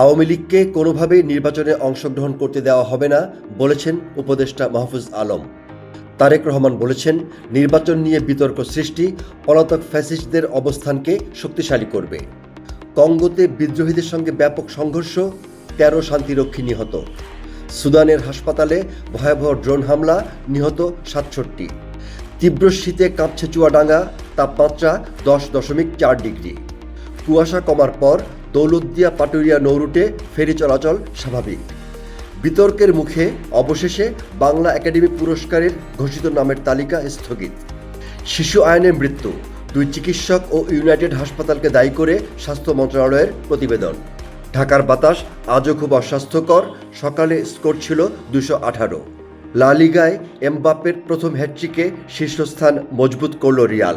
আওয়ামী লীগকে কোনোভাবেই নির্বাচনে অংশগ্রহণ করতে দেওয়া হবে না, বলেছেন উপদেষ্টা মাহফুজ আলম। তারেক রহমান বলেছেন, নির্বাচন নিয়ে বিতর্ক সৃষ্টি, পলাতক ফ্যাসিস্টদের অবস্থানকে শক্তিশালী করবে। কঙ্গোতে বিদ্রোহীদের সঙ্গে ব্যাপক সংঘর্ষ, তেরো শান্তিরক্ষী নিহত। সুদানের হাসপাতালে ভয়াবহ ড্রোন হামলা, নিহত সাতষট্টি। তীব্র শীতে কাঁপছে চুয়াডাঙ্গা, তাপমাত্রা দশ দশমিক চার ডিগ্রি। কুয়াশা কমার পর দৌলতদিয়া পাটুরিয়া নৌরুটে ফেরি চলাচল স্বাভাবিক। বিতর্কের মুখে অবশেষে বাংলা একাডেমি পুরস্কারের ঘোষিত নামের তালিকা স্থগিত। শিশু আয়নের মৃত্যু, দুই চিকিৎসক ও ইউনাইটেড হাসপাতালকে দায়ী করে স্বাস্থ্য মন্ত্রণালয়ের প্রতিবেদন। ঢাকার বাতাস আজও খুব অস্বাস্থ্যকর, সকালে স্কোর ছিল দুশো আঠারো। লা লিগায় এমবাপ্পের প্রথম হ্যাট্রিকে শীর্ষস্থান মজবুত করল রিয়াল।